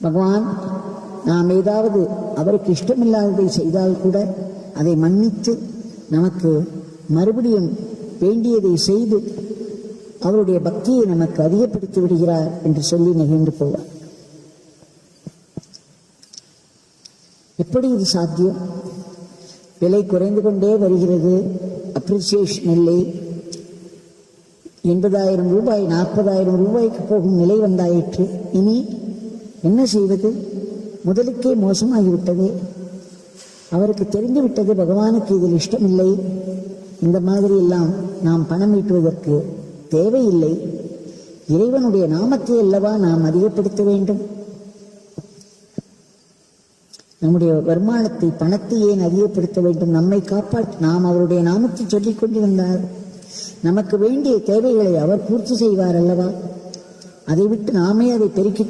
பகவான் நாம் ஏதாவது அவருக்கு இஷ்டமில்லாததை செய்தால் கூட அதை மன்னித்து நமக்கு மறுபடியும் வேண்டியதை செய்து அவருடைய பக்தியை நமக்கு அதிகப்படுத்தி விடுகிறார் என்று சொல்லி நெகிழ்ந்து போவார் எப்படி இது சாத்தியம் விலை குறைந்து கொண்டே வருகிறது அப்ரிசியேஷன் இல்லை எண்பதாயிரம் ரூபாய் நாற்பதாயிரம் ரூபாய்க்கு போகும் நிலை வந்தாயிற்று இனி என்ன செய்வது? முதலுக்கே மோசமாகிவிட்டது. அவருக்கு தெரிந்துவிட்டது பகவானுக்கு இதில் இஷ்டமில்லை. இந்த மாதிரி எல்லாம் நாம் பணம் ஈட்டுவதற்கு தேவையில்லை. இறைவனுடைய நாமத்தை அல்லவா நாம் அதிகப்படுத்த வேண்டும்? நம்முடைய வருமானத்தை பணத்தை ஏன் அதிகப்படுத்த வேண்டும்? நம்மை காப்பாற்ற நாம் அவருடைய நாமத்தை சொல்லிக் கொண்டிருந்தார். நமக்கு வேண்டிய தேவைகளை அவர் பூர்த்தி செய்வார் அல்லவா? அதை விட்டு நாமே அதை பெருக்கிக்